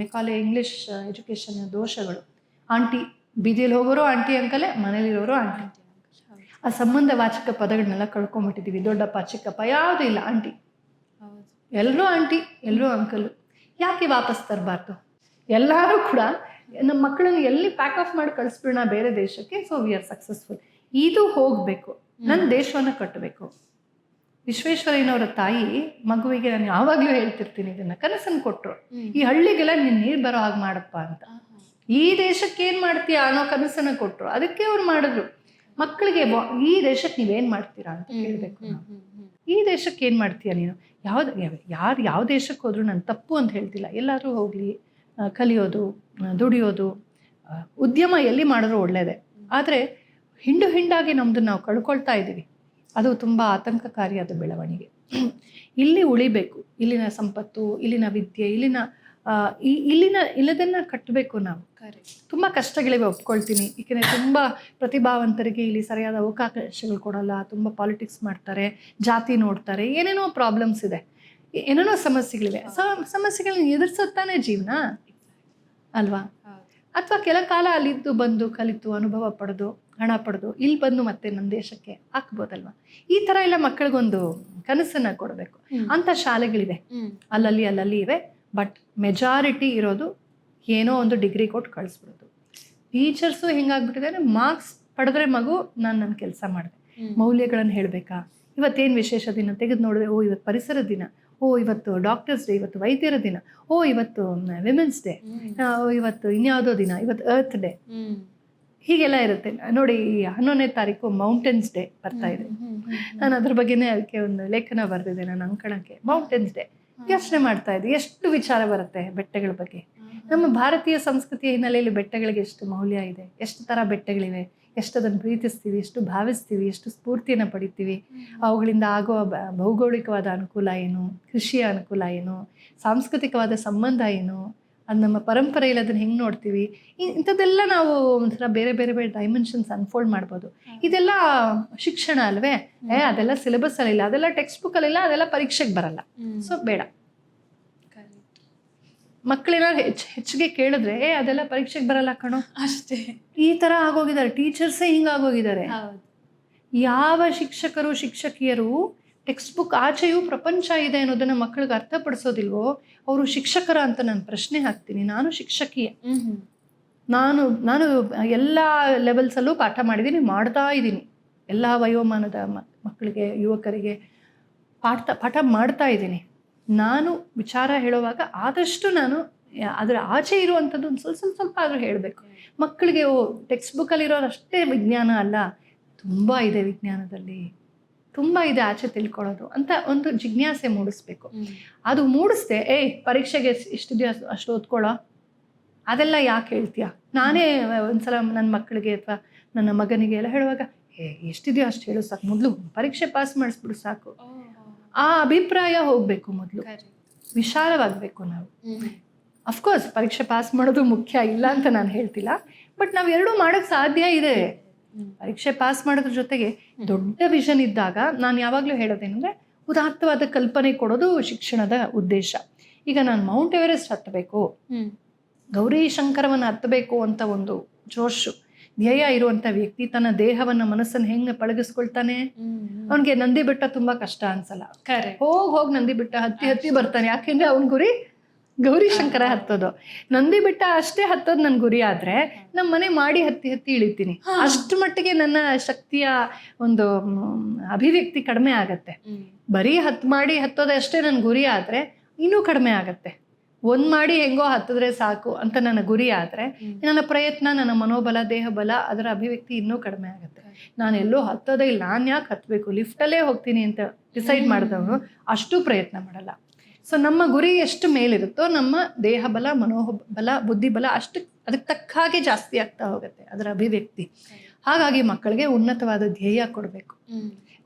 Macaulay English education ದೋಷಗಳು. Aunty ಬೀದಿಯಲ್ಲಿ ಹೋಗೋರು ಆಂಟಿ ಅಂಕಲೆ ಮನೇಲಿರೋರು ಆಂಟಿ ಆ ಸಂಬಂಧ ವಾಚಿಕ ಪದಗಳನ್ನೆಲ್ಲ ಕಳ್ಕೊಂಬಿಟ್ಟಿದ್ದೀವಿ ದೊಡ್ಡಪ್ಪ, ಚಿಕ್ಕಪ್ಪ ಯಾವುದೂ ಇಲ್ಲ ಆಂಟಿ ಎಲ್ಲರೂ ಆಂಟಿ ಎಲ್ಲರೂ ಅಂಕಲು ಯಾಕೆ ವಾಪಸ್ ತರಬಾರ್ದು? ಎಲ್ಲರೂ ಕೂಡ ನಮ್ಮ ಮಕ್ಕಳನ್ನ ಎಲ್ಲಿ ಪ್ಯಾಕ್ ಆಫ್ ಮಾಡಿ ಕಳಿಸ್ಬಿಡೋಣ ಬೇರೆ ದೇಶಕ್ಕೆ ಸೊ ವಿ ಆರ್ ಸಕ್ಸಸ್ಫುಲ್ ಇದು ಹೋಗಬೇಕು. ನನ್ನ ದೇಶವನ್ನು ಕಟ್ಟಬೇಕು. ವಿಶ್ವೇಶ್ವರಯ್ಯನವರ ತಾಯಿ ಮಗುವಿಗೆ ನಾನು ಯಾವಾಗಲೂ ಹೇಳ್ತಿರ್ತೀನಿ ಇದನ್ನ ಕನಸನ್ನು ಕೊಟ್ಟರು ಈ ಹಳ್ಳಿಗೆಲ್ಲ ನೀನು ನೀರು ಬರೋ ಹಾಗೆ ಮಾಡಪ್ಪ ಅಂತ. ಈ ದೇಶಕ್ಕೆ ಏನು ಮಾಡ್ತೀಯಾ ಅನ್ನೋ ಕನಸನ್ನ ಕೊಟ್ಟರು ಅದಕ್ಕೆ ಅವ್ರು ಮಾಡಿದ್ರು. ಮಕ್ಕಳಿಗೆ ಈ ದೇಶಕ್ಕೆ ನೀವೇನು ಮಾಡ್ತೀರಾ ಅಂತ ಕೇಳಬೇಕು ಈ ದೇಶಕ್ಕೆ ಏನು ಮಾಡ್ತೀಯ ನೀನು? ಯಾವ್ದು ಯಾರು ಯಾವ ದೇಶಕ್ಕೆ ಹೋದ್ರು ನಾನು ತಪ್ಪು ಅಂತ ಹೇಳ್ತಿಲ್ಲ. ಎಲ್ಲರೂ ಹೋಗಲಿ ಕಲಿಯೋದು ದುಡಿಯೋದು ಉದ್ಯಮ ಎಲ್ಲಿ ಮಾಡಿದ್ರು ಒಳ್ಳೆಯದೇ ಆದರೆ ಹಿಂಡು ಹಿಂಡಾಗಿ ನಮ್ಮದು ನಾವು ಕಳ್ಕೊಳ್ತಾ ಇದ್ದೀವಿ ಅದು ತುಂಬ ಆತಂಕಕಾರಿಯಾದ ಬೆಳವಣಿಗೆ. ಇಲ್ಲಿ ಉಳಿಬೇಕು ಇಲ್ಲಿನ ಸಂಪತ್ತು ಇಲ್ಲಿನ ವಿದ್ಯೆ ಇಲ್ಲಿನ ಈ ಇಲ್ಲಿನ ಇಲ್ಲದನ್ನ ಕಟ್ಟಬೇಕು ನಾವು. ತುಂಬ ಕಷ್ಟಗಳಿವೆ ಒಪ್ಕೊಳ್ತೀನಿ. ಏಕೆಂದರೆ ತುಂಬ ಪ್ರತಿಭಾವಂತರಿಗೆ ಇಲ್ಲಿ ಸರಿಯಾದ ಅವಕಾಶಗಳು ಕೊಡಲ್ಲ ತುಂಬ ಪಾಲಿಟಿಕ್ಸ್ ಮಾಡ್ತಾರೆ ಜಾತಿ ನೋಡ್ತಾರೆ ಏನೇನೋ ಪ್ರಾಬ್ಲಮ್ಸ್ ಇದೆ ಏನೇನೋ ಸಮಸ್ಯೆಗಳಿವೆ. ಸಮಸ್ಯೆಗಳನ್ನ ಎದುರಿಸುತ್ತಾನೆ ಜೀವನ? ಅಲ್ವಾ? ಅಥವಾ ಕೆಲ ಕಾಲ ಅಲ್ಲಿದ್ದು ಬಂದು ಕಲಿತು ಅನುಭವ ಪಡೆದು ಹಣ ಪಡೆದು ಇಲ್ಲಿ ಬಂದು ಮತ್ತೆ ನಮ್ಮ ದೇಶಕ್ಕೆ ಹಾಕ್ಬೋದಲ್ವಾ? ಈ ಥರ ಎಲ್ಲ ಮಕ್ಕಳಿಗೊಂದು ಕನಸನ್ನು ಕೊಡಬೇಕು. ಅಂಥ ಶಾಲೆಗಳಿವೆ. ಅಲ್ಲಲ್ಲಿ ಅಲ್ಲಲ್ಲಿ ಇವೆ. ಬಟ್ ಮೆಜಾರಿಟಿ ಇರೋದು ಏನೋ ಒಂದು ಡಿಗ್ರಿ ಕೊಟ್ಟು ಕಳಿಸ್ಬಿಡೋದು. ಟೀಚರ್ಸು ಹೆಂಗಾಗ್ಬಿಟ್ಟಿದ್ದಾರೆ ಮಾರ್ಕ್ಸ್ ಪಡೆದ್ರೆ ಮಗು ನಾನು ನನ್ನ ಕೆಲಸ ಮಾಡಿದೆ. ಮೌಲ್ಯಗಳನ್ನು ಹೇಳಬೇಕಾ? ಇವತ್ತೇನು ವಿಶೇಷ ದಿನ? ತೆಗೆದು ನೋಡಿದೆ ಓ ಇವತ್ತು ಪರಿಸರ ದಿನ. ಓ ಇವತ್ತು ಡಾಕ್ಟರ್ಸ್ ಡೇ ಇವತ್ತು ವೈದ್ಯರ ದಿನ. ಓ ಇವತ್ತು ವಿಮೆನ್ಸ್ ಡೇ. ಇವತ್ತು ಇನ್ಯಾವುದೋ ದಿನ? ಇವತ್ತು ಅರ್ತ್ ಡೇ. ಹೀಗೆಲ್ಲ ಇರುತ್ತೆ. ನೋಡಿ ಈ ಹನ್ನೊಂದನೇ ತಾರೀಕು ಮೌಂಟೇನ್ಸ್ ಡೇ ಬರ್ತಾ ಇದೆ. ನಾನು ಅದ್ರ ಬಗ್ಗೆನೇ ಅದಕ್ಕೆ ಒಂದು ಲೇಖನ ಬರೆದಿದ್ದೆ ನಾನು ಅಂಕಣಕ್ಕೆ. ಮೌಂಟೇನ್ಸ್ ಡೇ ಯೋಚನೆ ಮಾಡ್ತಾ ಇದ್ದೆ. ಎಷ್ಟು ವಿಚಾರ ಬರುತ್ತೆ ಬೆಟ್ಟಗಳ ಬಗ್ಗೆ. ನಮ್ಮ ಭಾರತೀಯ ಸಂಸ್ಕೃತಿಯ ಹಿನ್ನೆಲೆಯಲ್ಲಿ ಬೆಟ್ಟಗಳಿಗೆ ಎಷ್ಟು ಮೌಲ್ಯ ಇದೆ? ಎಷ್ಟು ಥರ ಬೆಟ್ಟಗಳಿವೆ? ಎಷ್ಟು ಅದನ್ನು ಪ್ರೀತಿಸ್ತೀವಿ? ಎಷ್ಟು ಭಾವಿಸ್ತೀವಿ? ಎಷ್ಟು ಸ್ಫೂರ್ತಿಯನ್ನು ಪಡಿತೀವಿ? ಅವುಗಳಿಂದ ಆಗುವ ಬ- ಭೌಗೋಳಿಕವಾದ ಅನುಕೂಲ ಏನು? ಕೃಷಿಯ ಅನುಕೂಲ ಏನು? ಸಾಂಸ್ಕೃತಿಕವಾದ ಸಂಬಂಧ ಏನು? ಅದು ನಮ್ಮ ಪರಂಪರೆಯಲ್ಲಿ ಅದನ್ನು ಹೆಂಗೆ ನೋಡ್ತೀವಿ? ಇಂಥದ್ದೆಲ್ಲ ನಾವು ಒಂಥರ ಬೇರೆ ಬೇರೆ ಬೇರೆ ಡೈಮೆನ್ಷನ್ಸ್ ಅನ್ಫೋಲ್ಡ್ ಮಾಡ್ಬೋದು. ಇದೆಲ್ಲ ಶಿಕ್ಷಣ ಅಲ್ವೇ? ಏ ಅದೆಲ್ಲ ಸಿಲೆಬಸ್ ಅಲ್ಲಿಲ್ಲ. ಅದೆಲ್ಲ ಟೆಕ್ಸ್ಟ್ ಬುಕ್ ಅಲ್ಲಿಲ್ಲ. ಅದೆಲ್ಲ ಪರೀಕ್ಷೆಗೆ ಬರಲ್ಲ. ಸೊ ಬೇಡ. ಮಕ್ಕಳೆಲ್ಲ ಮಕ್ಕಳೇನಾದ್ರು ಹೆಚ್ಚು ಹೆಚ್ಚಿಗೆ ಕೇಳಿದ್ರೆ ಏ ಅದೆಲ್ಲ ಪರೀಕ್ಷೆಗೆ ಬರಲ್ಲ ಕಣೋ. ಅಷ್ಟೇ. ಈ ಥರ ಆಗೋಗಿದ್ದಾರೆ. ಟೀಚರ್ಸೇ ಹಿಂಗಾಗೋಗಿದ್ದಾರೆ. ಯಾವ ಶಿಕ್ಷಕರು ಶಿಕ್ಷಕಿಯರು ಟೆಕ್ಸ್ಟ್ ಬುಕ್ ಆಚೆಯೂ ಪ್ರಪಂಚ ಇದೆ ಅನ್ನೋದನ್ನ ಮಕ್ಕಳಿಗೆ ಅರ್ಥಪಡಿಸೋದಿಲ್ವೋ? ಅವರು ಶಿಕ್ಷಕರ ಅಂತ ನಾನು ಪ್ರಶ್ನೆ ಹಾಕ್ತೀನಿ. ನಾನು ಶಿಕ್ಷಕಿಯೇ. ನಾನು ನಾನು ಎಲ್ಲ ಲೆವೆಲ್ಸಲ್ಲೂ ಪಾಠ ಮಾಡಿದ್ದೀನಿ ಮಾಡ್ತಾ ಇದ್ದೀನಿ ಎಲ್ಲ ವಯೋಮಾನದ ಮಕ್ಕಳಿಗೆ ಯುವಕರಿಗೆ ಪಾಠ ಪಾಠ ಮಾಡ್ತಾ ಇದ್ದೀನಿ ನಾನು ವಿಚಾರ ಹೇಳುವಾಗ ಆದಷ್ಟು ನಾನು ಅದರ ಆಚೆ ಇರುವಂಥದ್ದು ಒಂದು ಸ್ವಲ್ಪ ಸ್ವಲ್ಪ ಸ್ವಲ್ಪ ಆದರೂ ಹೇಳಬೇಕು. ಮಕ್ಕಳಿಗೆ ಓ ಟೆಕ್ಸ್ಟ್ ಬುಕ್ಕಲ್ಲಿರೋರು ಅಷ್ಟೇ ವಿಜ್ಞಾನ ಅಲ್ಲ. ತುಂಬ ಇದೆ ವಿಜ್ಞಾನದಲ್ಲಿ. ತುಂಬ ಇದೆ ಆಚೆ ತಿಳ್ಕೊಳ್ಳೋದು ಅಂತ ಒಂದು ಜಿಜ್ಞಾಸೆ ಮೂಡಿಸ್ಬೇಕು. ಅದು ಮೂಡಿಸ್ದೆ ಏಯ್ ಪರೀಕ್ಷೆಗೆ ಇಷ್ಟಿದೆಯಾ ಅಷ್ಟು ಓದ್ಕೊಳ್ಳೋ ಅದೆಲ್ಲ ಯಾಕೆ ಹೇಳ್ತೀಯ? ನಾನೇ ಒಂದ್ಸಲ ನನ್ನ ಮಕ್ಕಳಿಗೆ ಅಥವಾ ನನ್ನ ಮಗನಿಗೆ ಎಲ್ಲ ಹೇಳುವಾಗ ಏ ಎಷ್ಟಿದೆಯೋ ಅಷ್ಟು ಹೇಳು ಸಾಕು. ಮೊದಲು ಪರೀಕ್ಷೆ ಪಾಸ್ ಮಾಡಿಸ್ಬಿಡು ಸಾಕು. ಆ ಅಭಿಪ್ರಾಯ ಹೋಗಬೇಕು ಮೊದಲು. ವಿಶಾಲವಾಗಬೇಕು ನಾವು. ಅಫ್ಕೋರ್ಸ್ ಪರೀಕ್ಷೆ ಪಾಸ್ ಮಾಡೋದು ಮುಖ್ಯ ಇಲ್ಲ ಅಂತ ನಾನು ಹೇಳ್ತಿಲ್ಲ. ಬಟ್ ನಾವು ಎರಡೂ ಮಾಡೋಕ್ಕೆ ಸಾಧ್ಯ ಇದೆ. ಪರೀಕ್ಷೆ ಪಾಸ್ ಮಾಡೋದ್ರ ಜೊತೆಗೆ ದೊಡ್ಡ ವಿಷನ್ ಇದ್ದಾಗ ನಾನು ಯಾವಾಗಲೂ ಹೇಳೋದೇನೆಂದರೆ ಉದಾತ್ತವಾದ ಕಲ್ಪನೆ ಕೊಡೋದು ಶಿಕ್ಷಣದ ಉದ್ದೇಶ. ಈಗ ನಾನು ಮೌಂಟ್ ಎವರೆಸ್ಟ್ ಹತ್ತಬೇಕು. ಗೌರಿ ಶಂಕರವನ್ನು ಹತ್ತಬೇಕು ಅಂತ ಒಂದು ಜೋಶು ಧ್ಯೇಯ ಇರುವಂಥ ವ್ಯಕ್ತಿ ತನ್ನ ದೇಹವನ್ನ ಮನಸ್ಸನ್ನು ಹೆಂಗೆ ಪಳಗಿಸ್ಕೊಳ್ತಾನೆ. ಅವನಿಗೆ ನಂದಿ ಬೆಟ್ಟ ತುಂಬಾ ಕಷ್ಟ ಅನ್ಸಲ್ಲ. ಹೋಗಿ ಹೋಗಿ ನಂದಿ ಬೆಟ್ಟ ಹತ್ತಿ ಹತ್ತಿ ಬರ್ತಾನೆ. ಯಾಕೆಂದ್ರೆ ಅವನ ಗುರಿ ಗೌರಿ ಶಂಕರ ಹತ್ತೋದು. ನಂದಿ ಬೆಟ್ಟ ಅಷ್ಟೇ ಹತ್ತೋದು ನನ್ನ ಗುರಿ ಆದ್ರೆ ನಮ್ಮ ಮನೆ ಮಾಡಿ ಹತ್ತಿ ಹತ್ತಿ ಇಳಿತೀನಿ. ಅಷ್ಟು ಮಟ್ಟಿಗೆ ನನ್ನ ಶಕ್ತಿಯ ಒಂದು ಅಭಿವ್ಯಕ್ತಿ ಕಡಿಮೆ ಆಗತ್ತೆ. ಬರೀ ಹತ್ತು ಮಾಡಿ ಹತ್ತೋದಷ್ಟೇ ನನ್ನ ಗುರಿ ಆದ್ರೆ ಇನ್ನೂ ಕಡಿಮೆ ಆಗತ್ತೆ. ಒಂದು ಮಾಡಿ ಹೆಂಗೋ ಹತ್ತಿದ್ರೆ ಸಾಕು ಅಂತ ನನ್ನ ಗುರಿ ಆದರೆ ನನ್ನ ಪ್ರಯತ್ನ ನನ್ನ ಮನೋಬಲ ದೇಹಬಲ ಅದರ ಅಭಿವ್ಯಕ್ತಿ ಇನ್ನೂ ಕಡಿಮೆ ಆಗುತ್ತೆ. ನಾನು ಎಲ್ಲೋ ಹತ್ತೋದೇ ಇಲ್ಲ ನಾನು ಯಾಕೆ ಹತ್ತಬೇಕು ಲಿಫ್ಟಲ್ಲೇ ಹೋಗ್ತೀನಿ ಅಂತ ಡಿಸೈಡ್ ಮಾಡಿದವನು ಅಷ್ಟು ಪ್ರಯತ್ನ ಮಾಡಲ್ಲ. ಸೊ ನಮ್ಮ ಗುರಿ ಎಷ್ಟು ಮೇಲಿರುತ್ತೋ ನಮ್ಮ ದೇಹಬಲ ಮನೋಬಲ ಬುದ್ಧಿಬಲ ಅಷ್ಟು ಅದಕ್ಕೆ ತಕ್ಕ ಹಾಗೆ ಜಾಸ್ತಿ ಆಗ್ತಾ ಹೋಗುತ್ತೆ ಅದರ ಅಭಿವ್ಯಕ್ತಿ. ಹಾಗಾಗಿ ಮಕ್ಕಳಿಗೆ ಉನ್ನತವಾದ ಧ್ಯೇಯ ಕೊಡಬೇಕು.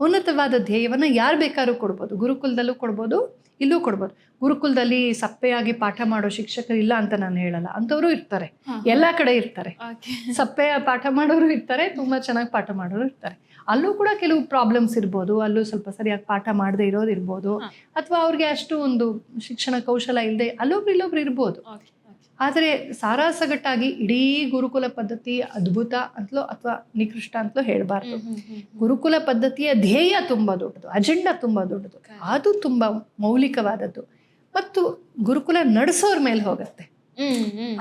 ಉನ್ನತವಾದ ಧ್ಯೇಯವನ್ನು ಯಾರು ಬೇಕಾದ್ರೂ ಕೊಡ್ಬೋದು. ಗುರುಕುಲದಲ್ಲೂ ಕೊಡ್ಬೋದು. ಇಲ್ಲೂ ಕೊಡ್ಬೋದು. ಗುರುಕುಲದಲ್ಲಿ ಸಪ್ಪೆಯಾಗಿ ಪಾಠ ಮಾಡೋ ಶಿಕ್ಷಕರು ಇಲ್ಲ ಅಂತ ನಾನು ಹೇಳಲ್ಲ. ಅಂಥವರು ಇರ್ತಾರೆ. ಎಲ್ಲಾ ಕಡೆ ಇರ್ತಾರೆ. ಸಪ್ಪೆ ಸಪ್ಪೆಯ ಪಾಠ ಮಾಡೋರು ಇರ್ತಾರೆ ತುಂಬ ಚೆನ್ನಾಗಿ ಪಾಠ ಮಾಡೋರು ಇರ್ತಾರೆ. ಅಲ್ಲೂ ಕೂಡ ಕೆಲವು ಪ್ರಾಬ್ಲಮ್ಸ್ ಇರ್ಬೋದು. ಅಲ್ಲೂ ಸ್ವಲ್ಪ ಸರಿಯಾಗಿ ಪಾಠ ಮಾಡದೇ ಇರೋದು ಇರ್ಬೋದು. ಅಥವಾ ಅವ್ರಿಗೆ ಅಷ್ಟು ಒಂದು ಶಿಕ್ಷಣ ಕೌಶಲ ಇಲ್ಲದೆ ಅಲ್ಲೊಬ್ರು ಇಲ್ಲೊಬ್ರು ಇರ್ಬೋದು. ಆದರೆ ಸಾರಾಸಗಟ್ಟಾಗಿ ಇಡೀ ಗುರುಕುಲ ಪದ್ಧತಿ ಅದ್ಭುತ ಅಂತಲೋ ಅಥವಾ ನಿಕೃಷ್ಟ ಅಂತಲೋ ಹೇಳಬಾರ್ದು. ಗುರುಕುಲ ಪದ್ಧತಿಯ ಧ್ಯೇಯ ತುಂಬ ದೊಡ್ಡದು ಅಜೆಂಡಾ ತುಂಬ ದೊಡ್ಡದು ಅದು ತುಂಬ ಮೌಲಿಕವಾದದ್ದು. ಮತ್ತು ಗುರುಕುಲ ನಡೆಸೋರ ಮೇಲೆ ಹೋಗುತ್ತೆ.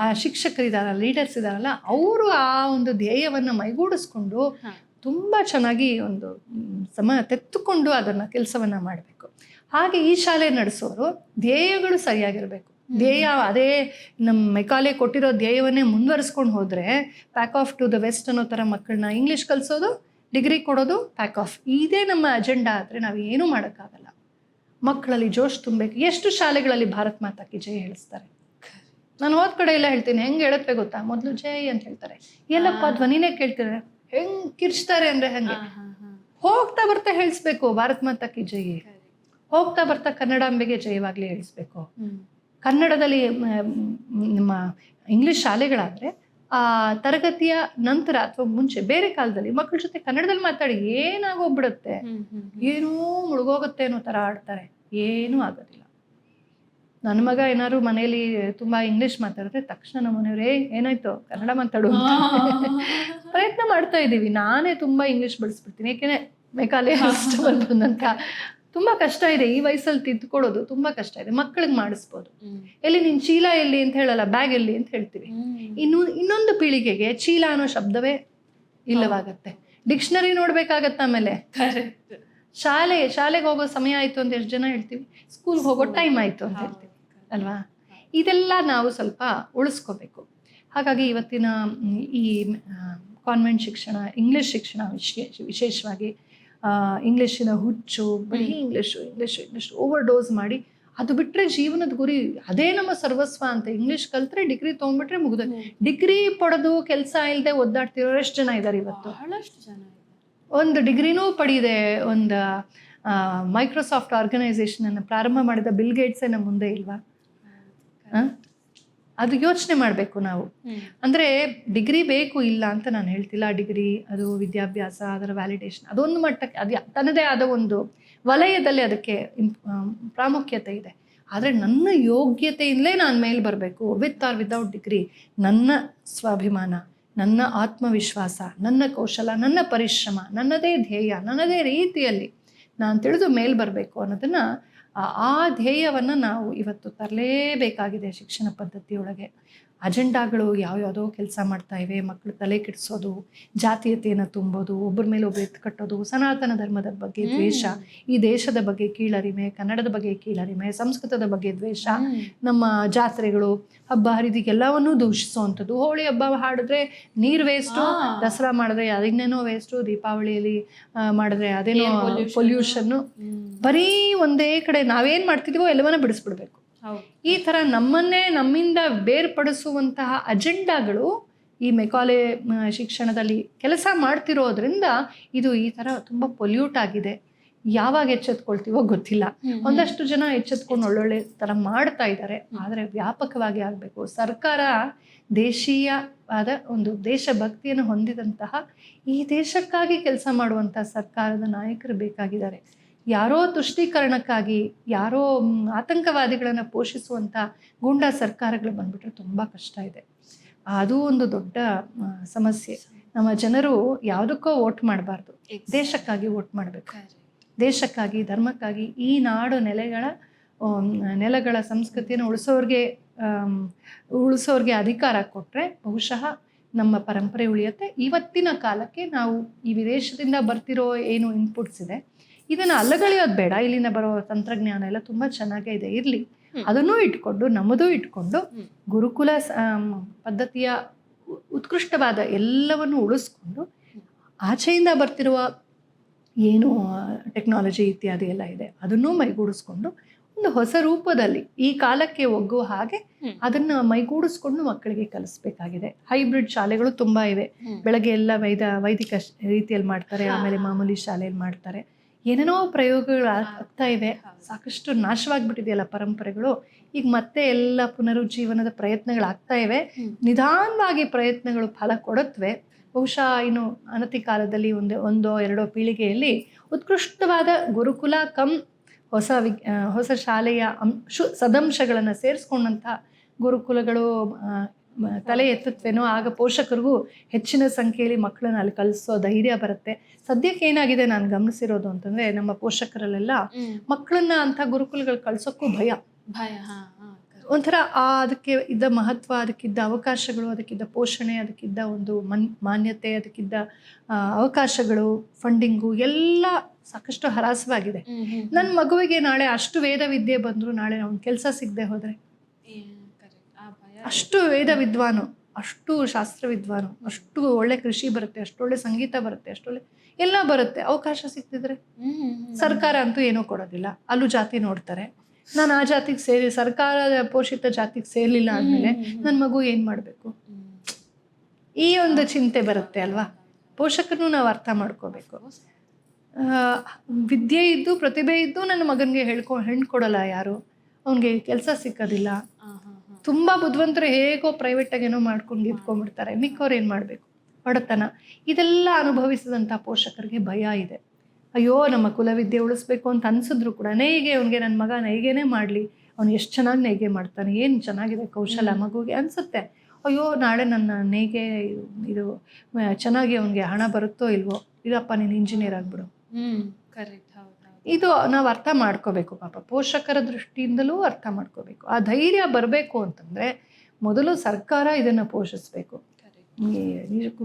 ಆ ಶಿಕ್ಷಕರಿದಾರಲ್ಲ ಲೀಡರ್ಸ್ ಇದಾರಲ್ಲ ಅವರು ಆ ಒಂದು ಧ್ಯೇಯವನ್ನು ಮೈಗೂಡಿಸ್ಕೊಂಡು. ತುಂಬ ಚೆನ್ನಾಗಿ ಒಂದು ಸಮ ತೆತ್ತುಕೊಂಡು ಅದನ್ನು ಕೆಲಸವನ್ನು ಮಾಡಬೇಕು. ಹಾಗೆ ಈ ಶಾಲೆ ನಡೆಸೋರು ಧ್ಯೇಯಗಳು ಸರಿಯಾಗಿರಬೇಕು. ಧ್ಯೇಯ ಅದೇ ನಮ್ಮ ಮೆಕಾಲೆ ಕೊಟ್ಟಿರೋ ಧ್ಯೇಯವನ್ನೇ ಮುಂದುವರಿಸ್ಕೊಂಡು ಹೋದರೆ pack off to the west ಅನ್ನೋ ಥರ ಮಕ್ಕಳನ್ನ ಇಂಗ್ಲೀಷ್ ಕಲಿಸೋದು ಡಿಗ್ರಿ ಕೊಡೋದು ಪ್ಯಾಕ್ ಆಫ್ ಇದೇ ನಮ್ಮ ಅಜೆಂಡಾ ಆದರೆ ನಾವು ಏನೂ ಮಾಡೋಕ್ಕಾಗಲ್ಲ. ಮಕ್ಕಳಲ್ಲಿ ಜೋಶ್ ತುಂಬಬೇಕು. ಎಷ್ಟು ಶಾಲೆಗಳಲ್ಲಿ ಭಾರತ್ ಮಾತಾಕಿ ಜಯ ಜೈ ಹೇಳಿಸ್ತಾರೆ? ನಾನು ಹೋದ ಕಡೆ ಎಲ್ಲ ಹೇಳ್ತೀನಿ. ಹೆಂಗೆ ಹೇಳತ್ವೆ ಗೊತ್ತಾ? ಮೊದಲು ಜೈ ಅಂತ ಹೇಳ್ತಾರೆ. ಎಲ್ಲಪ್ಪ ಧ್ವನಿನೇ ಕೇಳ್ತಿದ್ರೆ ಹೆಂಗ್ ಕಿರ್ಚ್ತಾರೆ ಅಂದ್ರೆ ಹಂಗೆ. ಹೋಗ್ತಾ ಬರ್ತಾ ಹೇಳಿಸ್ಬೇಕು ಭಾರತ್ ಮಾತಾಕಿ ಜೈ ಹೋಗ್ತಾ ಬರ್ತಾ ಕನ್ನಡಾಂಬೆಗೆ ಜಯವಾಗ್ಲಿ ಹೇಳಿಸ್ಬೇಕು. ಕನ್ನಡದಲ್ಲಿ ನಮ್ಮ ಇಂಗ್ಲಿಷ್ ಶಾಲೆಗಳಾದ್ರೆ ಆ ತರಗತಿಯ ನಂತರ ಅಥವಾ ಮುಂಚೆ ಬೇರೆ ಕಾಲದಲ್ಲಿ ಮಕ್ಕಳ ಜೊತೆ ಕನ್ನಡದಲ್ಲಿ ಮಾತಾಡಿ ಏನಾಗೋಗ್ಬಿಡುತ್ತೆ? ಏನೂ ಮುಳುಗೋಗುತ್ತೆ ಅನ್ನೋ ಥರ ಆಡ್ತಾರೆ. ಏನೂ ಆಗೋದಿಲ್ಲ. ನನ್ನ ಮಗ ಏನಾದ್ರು ಮನೇಲಿ ತುಂಬಾ ಇಂಗ್ಲಿಷ್ ಮಾತಾಡಿದ್ರೆ ತಕ್ಷಣ ನಮ್ಮ ಏ ಏನಾಯ್ತು? ಕನ್ನಡ ಮಾತಾಡು ಪ್ರಯತ್ನ ಮಾಡ್ತಾ ಇದ್ದೀವಿ. ನಾನೇ ತುಂಬಾ ಇಂಗ್ಲಿಷ್ ಬಳಸ್ಬಿಡ್ತೀನಿ. ಯಾಕೆಂದ್ರೆ ಮೆಕಾಲೆ ಬಂದಂತ ತುಂಬಾ ಕಷ್ಟ ಇದೆ ಈ ವಯಸ್ಸಲ್ಲಿ ತಿದ್ದುಕೊಡೋದು ತುಂಬಾ ಕಷ್ಟ ಇದೆ. ಮಕ್ಕಳಿಗೆ ಮಾಡಿಸ್ಬೋದು. ಎಲ್ಲಿ ನಿನ್ ಚೀಲ ಎಲ್ಲಿ ಅಂತ ಹೇಳಲ್ಲ ಬ್ಯಾಗ್ ಎಲ್ಲಿ ಅಂತ ಹೇಳ್ತೀವಿ. ಇನ್ನು ಇನ್ನೊಂದು ಪೀಳಿಗೆಗೆ ಚೀಲ ಅನ್ನೋ ಶಬ್ದವೇ ಇಲ್ಲವಾಗತ್ತೆ. ಡಿಕ್ಷನರಿ ನೋಡ್ಬೇಕಾಗತ್ತೆ ಆಮೇಲೆ. ಶಾಲೆ ಶಾಲೆಗೆ ಹೋಗೋ ಸಮಯ ಆಯ್ತು ಅಂತ ಎಷ್ಟು ಜನ ಹೇಳ್ತೀವಿ? ಸ್ಕೂಲ್ಗೆ ಹೋಗೋ ಟೈಮ್ ಆಯ್ತು ಅಂತ ಹೇಳ್ತೀವಿ. ಅಲ್ವಾ? ಇದೆಲ್ಲ ನಾವು ಸ್ವಲ್ಪ ಉಳಿಸ್ಕೋಬೇಕು. ಹಾಗಾಗಿ ಇವತ್ತಿನ ಈ ಕಾನ್ವೆಂಟ್ ಶಿಕ್ಷಣ ಇಂಗ್ಲಿಷ್ ಶಿಕ್ಷಣ ವಿಶೇಷ ವಿಶೇಷವಾಗಿ ಆ, ಇಂಗ್ಲಿಶಿನ ಹುಚ್ಚು ಬರೀ English English English overdose ಮಾಡಿ ಅದು ಬಿಟ್ಟರೆ ಜೀವನದ ಗುರಿ ಅದೇ ನಮ್ಮ ಸರ್ವಸ್ವ ಅಂತ. ಇಂಗ್ಲೀಷ್ ಕಲ್ತ್ರೆ ಡಿಗ್ರಿ ತೊಗೊಂಡ್ಬಿಟ್ರೆ ಮುಗಿದ. ಡಿಗ್ರಿ ಪಡೆದು ಕೆಲಸ ಇಲ್ಲದೆ ಒದ್ದಾಡ್ತಿರೋರು ಎಷ್ಟು ಜನ ಇದ್ದಾರೆ ಇವತ್ತು. ಬಹಳಷ್ಟು ಜನ. ಒಂದು ಡಿಗ್ರಿನೂ ಪಡೆಯಿದೆ ಒಂದು ಮೈಕ್ರೋಸಾಫ್ಟ್ ಆರ್ಗನೈಸೇಷನನ್ನು ಪ್ರಾರಂಭ ಮಾಡಿದ ಬಿಲ್ ಗೇಟ್ಸೇ ನಮ್ಮ ಮುಂದೆ ಇಲ್ವಾ? ಅದು ಯೋಚನೆ ಮಾಡಬೇಕು ನಾವು. ಅಂದರೆ ಡಿಗ್ರಿ ಬೇಕು ಇಲ್ಲ ಅಂತ ನಾನು ಹೇಳ್ತಿಲ್ಲ. ಡಿಗ್ರಿ ಅದು ವಿದ್ಯಾಭ್ಯಾಸ ಅದರ ವ್ಯಾಲಿಡೇಷನ್ ಅದೊಂದು ಮಟ್ಟಕ್ಕೆ ಅದು ತನ್ನದೇ ಆದ ಒಂದು ವಲಯದಲ್ಲಿ ಅದಕ್ಕೆ ಪ್ರಾಮುಖ್ಯತೆ ಇದೆ. ಆದರೆ ನನ್ನ ಯೋಗ್ಯತೆಯಿಂದಲೇ ನಾನು ಮೇಲೆ ಬರಬೇಕು ವಿತ್ ಆರ್ ವಿತೌಟ್ ಡಿಗ್ರಿ ನನ್ನ ಸ್ವಾಭಿಮಾನ ನನ್ನ ಆತ್ಮವಿಶ್ವಾಸ ನನ್ನ ಕೌಶಲ ನನ್ನ ಪರಿಶ್ರಮ ನನ್ನದೇ ಧ್ಯೇಯ ನನ್ನದೇ ರೀತಿಯಲ್ಲಿ ನಾನು ತಿಳಿದು ಮೇಲೆ ಬರಬೇಕು ಅನ್ನೋದನ್ನು ಆ- ಆ ಧ್ಯೇಯವನ್ನು ನಾವು ಇವತ್ತು ತರಲೇಬೇಕಾಗಿದೆ ಶಿಕ್ಷಣ ಪದ್ಧತಿಯೊಳಗೆ. ಅಜೆಂಡಾಗಳು ಯಾವ್ಯಾವುದೋ ಕೆಲಸ ಮಾಡ್ತಾ ಇವೆ ಮಕ್ಕಳು ತಲೆ ಕೆಡಿಸೋದು ಜಾತೀಯತೆಯನ್ನು ತುಂಬೋದು ಒಬ್ಬರ ಮೇಲೆ ಒಬ್ಬರು ಎತ್ತು ಕಟ್ಟೋದು ಸನಾತನ ಧರ್ಮದ ಬಗ್ಗೆ ದ್ವೇಷ ಈ ದೇಶದ ಬಗ್ಗೆ ಕೀಳರಿಮೆ ಕನ್ನಡದ ಬಗ್ಗೆ ಕೀಳರಿಮೆ ಸಂಸ್ಕೃತದ ಬಗ್ಗೆ ದ್ವೇಷ ನಮ್ಮ ಜಾತ್ರೆಗಳು ಹಬ್ಬ ಹರಿದಿಗೆಲ್ಲವನ್ನೂ ದೂಷಿಸುವಂಥದ್ದು. ಹೋಳಿ ಹಬ್ಬ ಹಾಡಿದ್ರೆ ನೀರು ವೇಸ್ಟು ದಸರಾ ಮಾಡಿದ್ರೆ ಅದಿನ್ನೇನೋ ವೇಸ್ಟು ದೀಪಾವಳಿಯಲ್ಲಿ ಮಾಡಿದ್ರೆ ಅದೇನೋ ಪೊಲ್ಯೂಷನ್ನು ಬರೀ ಒಂದೇ ಕಡೆ ನಾವೇನು ಮಾಡ್ತಿದೀವೋ ಎಲ್ಲವನ್ನ ಬಿಡಿಸ್ಬಿಡ್ಬೇಕು. ಈ ಥರ ನಮ್ಮನ್ನೇ ನಮ್ಮಿಂದ ಬೇರ್ಪಡಿಸುವಂತಹ ಅಜೆಂಡಾಗಳು ಈ ಮೆಕಾಲೆ ಶಿಕ್ಷಣದಲ್ಲಿ ಕೆಲಸ ಮಾಡ್ತಿರೋದ್ರಿಂದ ಇದು ಈ ಥರ ತುಂಬ ಪೊಲ್ಯೂಟ್ ಆಗಿದೆ. ಯಾವಾಗ ಎಚ್ಚೆತ್ಕೊಳ್ತೀವೋ ಗೊತ್ತಿಲ್ಲ. ಒಂದಷ್ಟು ಜನ ಎಚ್ಚೆತ್ಕೊಂಡು ಒಳ್ಳೊಳ್ಳೆ ಥರ ಮಾಡ್ತಾ ಇದ್ದಾರೆ. ಆದರೆ ವ್ಯಾಪಕವಾಗಿ ಆಗಬೇಕು. ಸರ್ಕಾರ ದೇಶೀಯವಾದ ಒಂದು ದೇಶಭಕ್ತಿಯನ್ನು ಹೊಂದಿದಂತಹ ಈ ದೇಶಕ್ಕಾಗಿ ಕೆಲಸ ಮಾಡುವಂತಹ ಸರ್ಕಾರದ ನಾಯಕರು ಬೇಕಾಗಿದ್ದಾರೆ. ಯಾರೋ ತುಷ್ಟೀಕರಣಕ್ಕಾಗಿ ಯಾರೋ ಆತಂಕವಾದಿಗಳನ್ನು ಪೋಷಿಸುವಂಥ ಗೂಂಡಾ ಸರ್ಕಾರಗಳು ಬಂದುಬಿಟ್ರೆ ತುಂಬ ಕಷ್ಟ ಇದೆ. ಅದು ಒಂದು ದೊಡ್ಡ ಸಮಸ್ಯೆ. ನಮ್ಮ ಜನರು ಯಾವುದಕ್ಕೋ ವೋಟ್ ಮಾಡಬಾರ್ದು. ದೇಶಕ್ಕಾಗಿ ವೋಟ್ ಮಾಡಬೇಕು. ದೇಶಕ್ಕಾಗಿ ಧರ್ಮಕ್ಕಾಗಿ ಈ ನಾಡು ನೆಲೆಗಳ ನೆಲಗಳ ಸಂಸ್ಕೃತಿಯನ್ನು ಉಳಿಸೋರಿಗೆ ಉಳಿಸೋರಿಗೆ ಅಧಿಕಾರ ಕೊಟ್ಟರೆ ಬಹುಶಃ ನಮ್ಮ ಪರಂಪರೆ ಉಳಿಯುತ್ತೆ. ಇವತ್ತಿನ ಕಾಲಕ್ಕೆ ನಾವು ಈ ವಿದೇಶದಿಂದ ಬರ್ತಿರೋ ಏನು ಇನ್ಪುಟ್ಸ್ ಇದೆ ಇದನ್ನು ಅಲ್ಲಗಳಿಯೋದು ಬೇಡ. ಇಲ್ಲಿಂದ ಬರೋ ತಂತ್ರಜ್ಞಾನ ಎಲ್ಲ ತುಂಬ ಚೆನ್ನಾಗೇ ಇದೆ. ಇರಲಿ. ಅದನ್ನೂ ಇಟ್ಕೊಂಡು ನಮ್ಮದು ಇಟ್ಕೊಂಡು ಗುರುಕುಲ ಪದ್ಧತಿಯ ಉತ್ಕೃಷ್ಟವಾದ ಎಲ್ಲವನ್ನು ಉಳಿಸ್ಕೊಂಡು ಆಚೆಯಿಂದ ಬರ್ತಿರುವ ಏನು ಟೆಕ್ನಾಲಜಿ ಇತ್ಯಾದಿ ಎಲ್ಲ ಇದೆ. ಅದನ್ನೂ ಮೈಗೂಡಿಸ್ಕೊಂಡು ಒಂದು ಹೊಸ ರೂಪದಲ್ಲಿ ಈ ಕಾಲಕ್ಕೆ ಒಗ್ಗುವ ಹಾಗೆ ಅದನ್ನ ಮೈಗೂಡಿಸ್ಕೊಂಡು ಮಕ್ಕಳಿಗೆ ಕಲಿಸ್ಬೇಕಾಗಿದೆ. ಹೈಬ್ರಿಡ್ ಶಾಲೆಗಳು ತುಂಬಾ ಇವೆ. ಬೆಳಗ್ಗೆ ಎಲ್ಲ ವೈದ ವೈದಿಕ ರೀತಿಯಲ್ಲಿ ಮಾಡ್ತಾರೆ. ಆಮೇಲೆ ಮಾಮೂಲಿ ಶಾಲೆಯಲ್ಲಿ ಮಾಡ್ತಾರೆ. ಏನೇನೋ ಪ್ರಯೋಗಗಳು ಆಗ್- ಆಗ್ತಾ ಇವೆ. ಸಾಕಷ್ಟು ನಾಶವಾಗ್ಬಿಟ್ಟಿದೆಯಲ್ಲ ಪರಂಪರೆಗಳು ಈಗ ಮತ್ತೆ ಎಲ್ಲ ಪುನರುಜ್ಜೀವನದ ಪ್ರಯತ್ನಗಳಾಗ್ತಾ ಇವೆ. ನಿಧಾನವಾಗಿ ಪ್ರಯತ್ನಗಳು ಫಲ ಕೊಡುತ್ತವೆ ಬಹುಶಃ ಇನ್ನು ಅನತಿ ಕಾಲದಲ್ಲಿ ಒಂದು ಒಂದೋ ಎರಡೋ ಪೀಳಿಗೆಯಲ್ಲಿ ಉತ್ಕೃಷ್ಟವಾದ ಗುರುಕುಲ ಕಂ ಹೊಸ ವಿ ಹೊಸ ಶಾಲೆಯ ಅಂಶು ಸದಂಶಗಳನ್ನು ಸೇರಿಸ್ಕೊಂಡಂಥ ಗುರುಕುಲಗಳು ತಲೆ ಎತ್ತತ್ವೇನೋ ಆಗ ಪೋಷಕರಿಗೂ ಹೆಚ್ಚಿನ ಸಂಖ್ಯೆಯಲ್ಲಿ ಮಕ್ಕಳನ್ನ ಅಲ್ಲಿ ಕಲಿಸೋ ಧೈರ್ಯ ಬರುತ್ತೆ. ಸದ್ಯಕ್ಕೆ ಏನಾಗಿದೆ ನಾನು ಗಮನಿಸಿರೋದು ಅಂತಂದ್ರೆ ನಮ್ಮ ಪೋಷಕರಲ್ಲೆಲ್ಲ ಮಕ್ಕಳನ್ನ ಅಂತ ಗುರುಕುಲಗಳು ಕಳ್ಸೋಕ್ಕೂ ಭಯ. ಭಯ. ಒಂಥರ ಆ ಅದಕ್ಕೆ ಇದ್ದ ಮಹತ್ವ ಅದಕ್ಕಿದ್ದ ಅವಕಾಶಗಳು ಅದಕ್ಕಿದ್ದ ಪೋಷಣೆ ಅದಕ್ಕಿದ್ದ ಒಂದು ಮನ್ ಮಾನ್ಯತೆ ಅದಕ್ಕಿದ್ದ ಅವಕಾಶಗಳು ಫಂಡಿಂಗು ಎಲ್ಲ ಸಾಕಷ್ಟು ಹರಾಸವಾಗಿದೆ. ನನ್ನ ಮಗುವಿಗೆ ನಾಳೆ ಅಷ್ಟು ವೇದ ವಿದ್ಯೆ ಬಂದರೂ ನಾಳೆ ಅವ್ನ ಕೆಲಸ ಸಿಗದೆ ಹೋದರೆ ಹ್ಮ್. correct. ಆ ಭಯ ಅಷ್ಟು ವೇದ ವಿದ್ವಾನು, ಅಷ್ಟು ಶಾಸ್ತ್ರ ವಿದ್ವಾನು, ಅಷ್ಟು ಒಳ್ಳೆ ಕೃಷಿ ಬರುತ್ತೆ ಅಷ್ಟೊಳ್ಳೆ ಸಂಗೀತ ಬರುತ್ತೆ ಅಷ್ಟೊಳ್ಳೆ ಎಲ್ಲ ಬರುತ್ತೆ ಅವಕಾಶ ಹ್ಮ್. ಸರ್ಕಾರ ಅಂತೂ ಏನೂ ಕೊಡೋದಿಲ್ಲ ಅಲ್ಲೂ ಜಾತಿ ನೋಡ್ತಾರೆ ನಾನು ಆ ಜಾತಿಗೆ ಸೇರಿ, ಸರ್ಕಾರ ಪೋಷಿತ ಜಾತಿಗೆ ಸೇರ್ಲಿಲ್ಲ ಹ್ಮ್. ನನ್ನ ಮಗು ಏನು ಮಾಡಬೇಕು ಈ ಒಂದು ಚಿಂತೆ ಬರುತ್ತೆ ಅಲ್ವಾ ಪೋಷಕರನ್ನು ನಾವು ಅರ್ಥ ಮಾಡ್ಕೋಬೇಕು ವಿದ್ಯೆ ಇದ್ದು, ಪ್ರತಿಭೆ ಇದ್ದು ನನ್ನ ಮಗನಿಗೆ ಹೇಳ್ಕೊ ಹೆಣ್ಣು ಕೊಡಲ್ಲ ಯಾರು ಅವನಿಗೆ ಕೆಲಸ ಸಿಕ್ಕೋದಿಲ್ಲ. ತುಂಬ ಬುದ್ಧಿವಂತರು ಹೇಗೋ ಪ್ರೈವೇಟಾಗಿ ಏನೋ ಮಾಡ್ಕೊಂಡು ಇದ್ಕೊಂಡ್ಬಿಡ್ತಾರೆ ಮಿಕ್ಕವ್ರು ಏನು ಮಾಡಬೇಕು? ಬಡತನ ಇದೆಲ್ಲ ಅನುಭವಿಸಿದಂಥ ಪೋಷಕರಿಗೆ ಭಯ ಇದೆ. ಅಯ್ಯೋ, ನಮ್ಮ ಕುಲವಿದ್ಯೆ ಉಳಿಸ್ಬೇಕು ಅಂತ ಅನ್ಸಿದ್ರು ಕೂಡ ನೇಯ್ಗೆ ಅವನಿಗೆ ನನ್ನ ಮಗ ನೇಯ್ಗೆನೇ ಮಾಡಲಿ. ಅವ್ನು ಎಷ್ಟು ಚೆನ್ನಾಗಿ ನೇಯ್ಗೆ ಮಾಡ್ತಾನೆ, ಏನು ಚೆನ್ನಾಗಿದೆ ಕೌಶಲ ಮಗುಗೆ ಅನಿಸುತ್ತೆ. ಅಯ್ಯೋ, ನಾಳೆ ನನ್ನ ನೇಗೆ ಇದು ಚೆನ್ನಾಗಿ ಅವನಿಗೆ ಹಣ ಬರುತ್ತೋ ಇಲ್ವೋ? ಇದಪ್ಪ ನೀನು ಇಂಜಿನಿಯರ್ ಆಗಿಬಿಡು. ಹ್ಮ್ ಕರೆಕ್ಟ್ ಇದು ನಾವು ಅರ್ಥ ಮಾಡ್ಕೋಬೇಕು. ಪಾಪ ಪೋಷಕರ ದೃಷ್ಟಿಯಿಂದಲೂ ಅರ್ಥ ಮಾಡ್ಕೋಬೇಕು. ಆ ಧೈರ್ಯ ಬರಬೇಕು ಅಂತಂದರೆ ಮೊದಲು ಸರ್ಕಾರ ಇದನ್ನು ಪೋಷಿಸಬೇಕು. ನಿಜಕ್ಕೂ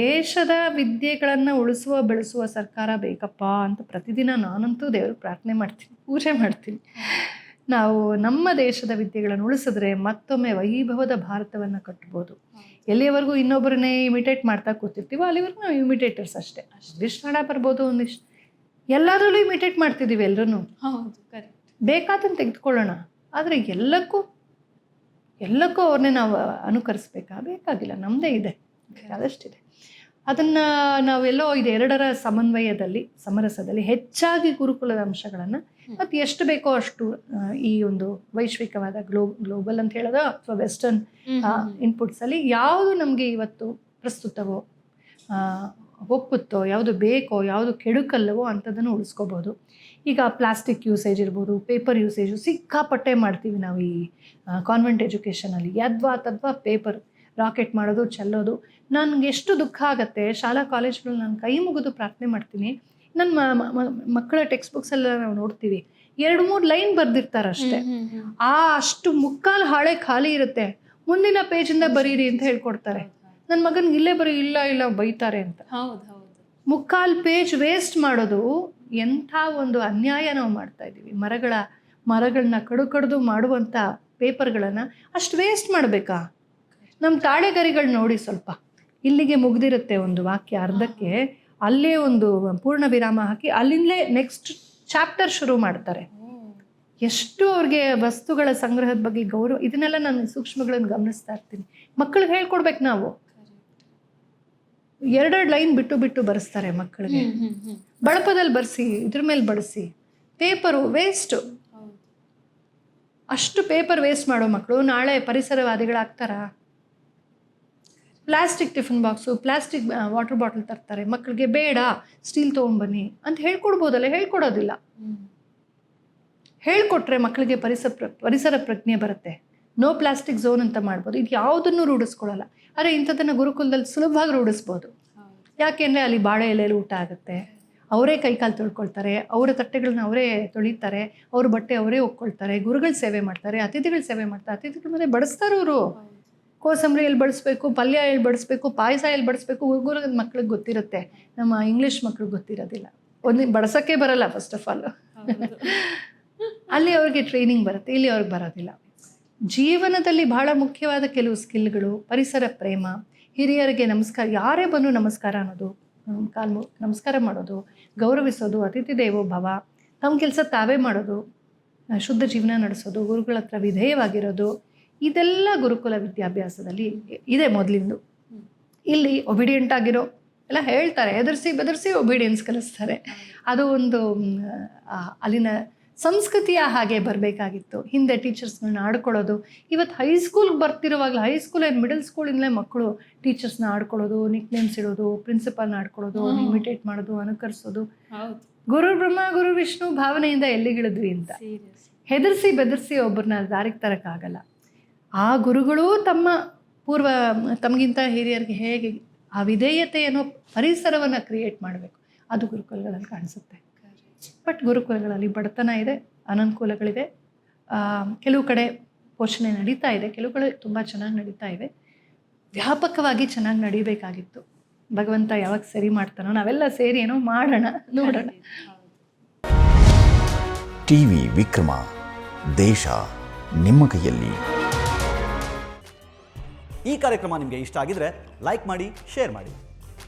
ದೇಶದ ವಿದ್ಯೆಗಳನ್ನು ಉಳಿಸುವ ಬೆಳೆಸುವ ಸರ್ಕಾರ ಬೇಕಪ್ಪ ಅಂತ ಪ್ರತಿದಿನ ನಾನಂತೂ ದೇವರು ಪ್ರಾರ್ಥನೆ ಮಾಡ್ತೀನಿ ಪೂಜೆ ಮಾಡ್ತೀನಿ. ನಾವು ನಮ್ಮ ದೇಶದ ವಿದ್ಯೆಗಳನ್ನು ಉಳಿಸಿದ್ರೆ ಮತ್ತೊಮ್ಮೆ ವೈಭವದ ಭಾರತವನ್ನು ಕಟ್ಬೋದು. ಎಲ್ಲಿಯವರೆಗೂ ಇನ್ನೊಬ್ಬರನ್ನೇ ಇಮಿಟೇಟ್ ಮಾಡ್ತಾ ಕೂತಿರ್ತೀವೋ ಅಲ್ಲಿವರೆಗೂ ನಾವು ಇಮಿಟೇಟರ್ಸ್ ಅಷ್ಟೇ. ಒಂದಿಷ್ಟು ಹಣ ಬರ್ಬೋದು ಒಂದಿಷ್ಟು. ಎಲ್ಲದರಲ್ಲೂ ಇಮಿಟೇಟ್ ಮಾಡ್ತಿದ್ದೀವಿ ಎಲ್ಲರೂ ಹೌದು ಕರೆಕ್ಟ್ ಬೇಕಾದನ್ನು ತೆಗೆದುಕೊಳ್ಳೋಣ. ಆದರೆ ಎಲ್ಲಕ್ಕೂ ಎಲ್ಲಕ್ಕೂ ಅವ್ರನ್ನೇ ನಾವು ಅನುಕರಿಸ್ಬೇಕಾ? ಬೇಕಾಗಿಲ್ಲ ನಮ್ಮದೇ ಇದೆ. ಬೇಕಾದಷ್ಟಿದೆ ಅದನ್ನು ನಾವೆಲ್ಲೋ ಇದು ಎರಡರ ಸಮನ್ವಯದಲ್ಲಿ ಸಮರಸದಲ್ಲಿ ಹೆಚ್ಚಾಗಿ ಗುರುಕುಲದ ಅಂಶಗಳನ್ನು ಮತ್ತು ಎಷ್ಟು ಬೇಕೋ ಅಷ್ಟು ಈ ಒಂದು ವೈಶ್ವಿಕವಾದ ಗ್ಲೋ ಗ್ಲೋಬಲ್ ಅಂತ ಹೇಳೋದು? ಅಥವಾ ವೆಸ್ಟರ್ನ್ ಇನ್ಪುಟ್ಸಲ್ಲಿ ಯಾವುದು ನಮಗೆ ಇವತ್ತು ಪ್ರಸ್ತುತವೋ? ಒಪ್ಪುತ್ತೋ ಯಾವುದು ಬೇಕೋ ಯಾವುದು ಕೆಡುಕಲ್ಲವೋ ಅಂಥದ್ದನ್ನು ಉಳಿಸ್ಕೋಬೋದು. ಈಗ ಪ್ಲಾಸ್ಟಿಕ್ ಯೂಸೇಜ್ ಇರ್ಬೋದು ಪೇಪರ್ ಯೂಸೇಜು ಸಿಕ್ಕಾಪಟ್ಟೆ ಮಾಡ್ತೀವಿ ನಾವು ಈ ಕಾನ್ವೆಂಟ್ ಎಜುಕೇಷನಲ್ಲಿ ಯದ್ವಾ ತದ್ವಾ ಪೇಪರ್ ರಾಕೆಟ್ ಮಾಡೋದು ಚೆಲ್ಲೋದು. ನನಗೆ ಎಷ್ಟು ದುಃಖ ಆಗುತ್ತೆ ಶಾಲಾ ಕಾಲೇಜ್ಗಳಲ್ಲಿ ನಾನು ಕೈ ಮುಗಿದು ಪ್ರಾರ್ಥನೆ ಮಾಡ್ತೀನಿ. ನನ್ನ ಮಕ್ಕಳ ಟೆಕ್ಸ್ಟ್ ಬುಕ್ಸ್ ಎಲ್ಲ ನಾವು ನೋಡ್ತೀವಿ. ಎರಡು ಮೂರು ಲೈನ್ ಬರ್ದಿರ್ತಾರೆ ಅಷ್ಟೇ ಆ ಅಷ್ಟು ಮುಕ್ಕಾಲು ಹಾಳೆ ಖಾಲಿ ಇರುತ್ತೆ. ಮುಂದಿನ ಪೇಜಿಂದ ಬರೀರಿ ಅಂತ ಹೇಳ್ಕೊಡ್ತಾರೆ. ನನ್ನ ಮಗನಿಗೆ ಇಲ್ಲೇ ಬರೀ ಇಲ್ಲ ಇಲ್ಲ ಬೈತಾರೆ ಅಂತ. ಹೌದು ಹೌದು. ಮುಕ್ಕಾಲು ಪೇಜ್ ವೇಸ್ಟ್ ಮಾಡೋದು ಎಂಥ ಒಂದು ಅನ್ಯಾಯ ನಾವು ಮಾಡ್ತಾ ಇದ್ದೀವಿ ಮರಗಳ ಮರಗಳನ್ನ ಕಡು ಕಡ್ದು ಮಾಡುವಂಥ ಪೇಪರ್ಗಳನ್ನು ಅಷ್ಟು ವೇಸ್ಟ್ ಮಾಡಬೇಕಾ? ನಮ್ಮ ತಾಳೆಗರಿಗಳು ನೋಡಿ ಸ್ವಲ್ಪ. ಇಲ್ಲಿಗೆ ಮುಗ್ದಿರುತ್ತೆ ಒಂದು ವಾಕ್ಯ ಅರ್ಧಕ್ಕೆ. ಅಲ್ಲೇ ಒಂದು ಪೂರ್ಣ ವಿರಾಮ ಹಾಕಿ ಅಲ್ಲಿಂದಲೇ ನೆಕ್ಸ್ಟ್ ಚಾಪ್ಟರ್ ಶುರು ಮಾಡ್ತಾರೆ. ಎಷ್ಟು ಅವ್ರಿಗೆ ವಸ್ತುಗಳ ಸಂಗ್ರಹದ ಬಗ್ಗೆ ಗೌರವ ಇದನ್ನೆಲ್ಲ ನಾನು ಸೂಕ್ಷ್ಮಗಳನ್ನು ಗಮನಿಸ್ತಾ ಇರ್ತೀನಿ. ಮಕ್ಕಳಿಗೆ ಹೇಳ್ಕೊಡ್ಬೇಕು ನಾವು. ಎರಡೆರಡು ಲೈನ್ ಬಿಟ್ಟು ಬಿಟ್ಟು ಬರೆಸ್ತಾರೆ ಮಕ್ಕಳಿಗೆ. ಬಳಪದಲ್ಲಿ ಬರೆಸಿ ಇದ್ರ ಮೇಲೆ ಬಳಸಿ ಪೇಪರು ವೇಸ್ಟು ಅಷ್ಟು ಪೇಪರ್ ವೇಸ್ಟ್ ಮಾಡೋ ಮಕ್ಕಳು ನಾಳೆ ಪರಿಸರವಾದಿಗಳಾಗ್ತಾರಾ? Plastic tiffin box plastic water bottle ತರ್ತಾರೆ. ಮಕ್ಕಳಿಗೆ ಬೇಡ ಸ್ಟೀಲ್ ತೊಗೊಂಬನ್ನಿ ಅಂತ ಹೇಳ್ಕೊಡ್ಬೋದಲ್ಲ ಹೇಳ್ಕೊಡೋದಿಲ್ಲ. ಹೇಳ್ಕೊಟ್ರೆ ಮಕ್ಕಳಿಗೆ ಪರಿಸರ ಪ್ರ ಪರಿಸರ ಪ್ರಜ್ಞೆ ಬರುತ್ತೆ. ನೋ ಪ್ಲಾಸ್ಟಿಕ್ ಝೋನ್ ಅಂತ ಮಾಡ್ಬೋದು. ಇದು ಯಾವುದನ್ನು ರೂಢಿಸ್ಕೊಳ್ಳಲ್ಲ. ಆದರೆ ಇಂಥದ್ದನ್ನು ಗುರುಕುಲದಲ್ಲಿ ಸುಲಭವಾಗಿ ರೂಢಿಸ್ಬೋದು. ಯಾಕೆಂದರೆ ಅಲ್ಲಿ ಬಾಳೆ ಎಲೆಯಲ್ಲಿ ಊಟ ಆಗುತ್ತೆ. ಅವರೇ ಕೈಕಾಲು ತೊಳ್ಕೊಳ್ತಾರೆ ಅವರ ತಟ್ಟೆಗಳನ್ನ ಅವರೇ ತೊಳಿತಾರೆ ಅವ್ರ ಬಟ್ಟೆ ಅವರೇ ಒಕ್ಕೊಳ್ತಾರೆ ಗುರುಗಳ ಸೇವೆ ಮಾಡ್ತಾರೆ ಅತಿಥಿಗಳ ಸೇವೆ ಮಾಡ್ತಾರೆ. ಅತಿಥಿಗಳ ಮೇಲೆ ಬಡಿಸ್ತಾರೆ ಅವರು ಹೌದು. ಕೋಸಂಬರಿ ಎಲ್ಲಿ ಬಡಿಸ್ಬೇಕು ಪಲ್ಯ ಎಲ್ಲಿ ಬಡಿಸ್ಬೇಕು ಪಾಯಸ ಎಲ್ಲಿ ಬಡಿಸ್ಬೇಕು ಹುಡುಗರ ಮಕ್ಳಿಗೆ ಗೊತ್ತಿರುತ್ತೆ. ನಮ್ಮ ಇಂಗ್ಲೀಷ್ ಮಕ್ಳಿಗೆ ಗೊತ್ತಿರೋದಿಲ್ಲ. ಒಂದು ಬಡಿಸೋಕ್ಕೆ ಬರಲ್ಲ ಫಸ್ಟ್ ಆಫ್ ಆಲ್ ಅಲ್ಲಿ ಅವ್ರಿಗೆ ಟ್ರೈನಿಂಗ್ ಬರುತ್ತೆ ಇಲ್ಲಿ ಅವ್ರಿಗೆ ಬರೋದಿಲ್ಲ. ಜೀವನದಲ್ಲಿ ಬಹಳ ಮುಖ್ಯವಾದ ಕೆಲವು ಸ್ಕಿಲ್ಗಳು ಪರಿಸರ ಪ್ರೇಮ ಹಿರಿಯರಿಗೆ ನಮಸ್ಕಾರ ಯಾರೇ ಬಂದು ನಮಸ್ಕಾರ ಅನ್ನೋದು ಕಾಲ್ ನಮಸ್ಕಾರ ಮಾಡೋದು ಗೌರವಿಸೋದು ಅತಿಥಿ ದೇವೋ ಭವ ತಮ್ಮ ಕೆಲಸ ತಾವೇ ಮಾಡೋದು ಶುದ್ಧ ಜೀವನ ನಡೆಸೋದು ಗುರುಗಳ ಹತ್ರ ವಿಧೇಯವಾಗಿರೋದು ಇದೆಲ್ಲ ಗುರುಕುಲ ವಿದ್ಯಾಭ್ಯಾಸದಲ್ಲಿ ಇದೆ ಮೊದಲಿಂದು. ಇಲ್ಲಿ ಒಬಿಡಿಯಂಟ್ ಆಗಿರೋ ಎಲ್ಲ ಹೇಳ್ತಾರೆ ಎದುರಿಸಿ ಬೆದರಿಸಿ ಒಬಿಡಿಯನ್ಸ್ ಕಲಿಸ್ತಾರೆ. ಅದು ಒಂದು ಅಲ್ಲಿನ ಸಂಸ್ಕೃತಿಯ ಹಾಗೆ ಬರಬೇಕಾಗಿತ್ತು. ಹಿಂದೆ ಟೀಚರ್ಸ್ಗಳನ್ನ ಆಡ್ಕೊಳ್ಳೋದು. ಇವತ್ತು ಹೈಸ್ಕೂಲ್ಗೆ ಬರ್ತಿರುವಾಗಲೇ ಹೈಸ್ಕೂಲ್ ಏನು ಮಿಡಲ್ ಸ್ಕೂಲಿಂದಲೇ ಮಕ್ಕಳು ಟೀಚರ್ಸ್ನ ಆಡ್ಕೊಳ್ಳೋದು ನಿಕ್ ನೇಮ್ಸ್ ಇಡೋದು ಪ್ರಿನ್ಸಿಪಾಲ್ನ ಆಡ್ಕೊಳ್ಳೋದು. ಇಮಿಟೇಟ್ ಮಾಡೋದು ಅನುಕರಿಸೋದು. ಗುರು ಬ್ರಹ್ಮ ಗುರು ವಿಷ್ಣು ಭಾವನೆಯಿಂದ ಎಲ್ಲಿಗಿಳಿದ್ವಿ ಅಂತ. ಹೆದರ್ಸಿ ಬೆದರ್ಸಿ ಒಬ್ಬರನ್ನ ದಾರಿಗೆ ತರಕ್ಕಾಗಲ್ಲ ಆ ಗುರುಗಳು ತಮ್ಮ ಪೂರ್ವ ತಮಗಿಂತ ಹಿರಿಯರಿಗೆ ಹೇಗೆ ಆ ವಿಧೇಯತೆಯನ್ನು ಪರಿಸರವನ್ನು ಕ್ರಿಯೇಟ್ ಮಾಡಬೇಕು. ಅದು ಗುರುಕುಲಗಳಲ್ಲಿ ಕಾಣಿಸುತ್ತೆ. ಬಟ್ ಗುರುಕುಲಗಳಲ್ಲಿ ಬಡತನ ಇದೆ ಅನನುಕೂಲಗಳಿದೆ. ಆ, ಕೆಲವು ಕಡೆ ಪೋಷಣೆ ನಡೀತಾ ಇದೆ ಕೆಲವು ಕಡೆ ತುಂಬ ಚೆನ್ನಾಗಿ ನಡೀತಾ ಇದೆ. ವ್ಯಾಪಕವಾಗಿ ಚೆನ್ನಾಗಿ ನಡೀಬೇಕಾಗಿತ್ತು. ಭಗವಂತ ಯಾವಾಗ ಸರಿ ಮಾಡ್ತಾನೋ ನಾವೆಲ್ಲ ಸೇರಿ ಏನೋ ಮಾಡೋಣ ನೋಡೋಣ. ಟಿವಿ ವಿಕ್ರಮ ದೇಶ ನಿಮ್ಮ ಕೈಯಲ್ಲಿ. ಈ ಕಾರ್ಯಕ್ರಮ ನಿಮಗೆ ಇಷ್ಟ ಆಗಿದ್ರೆ ಲೈಕ್ ಮಾಡಿ ಶೇರ್ ಮಾಡಿ.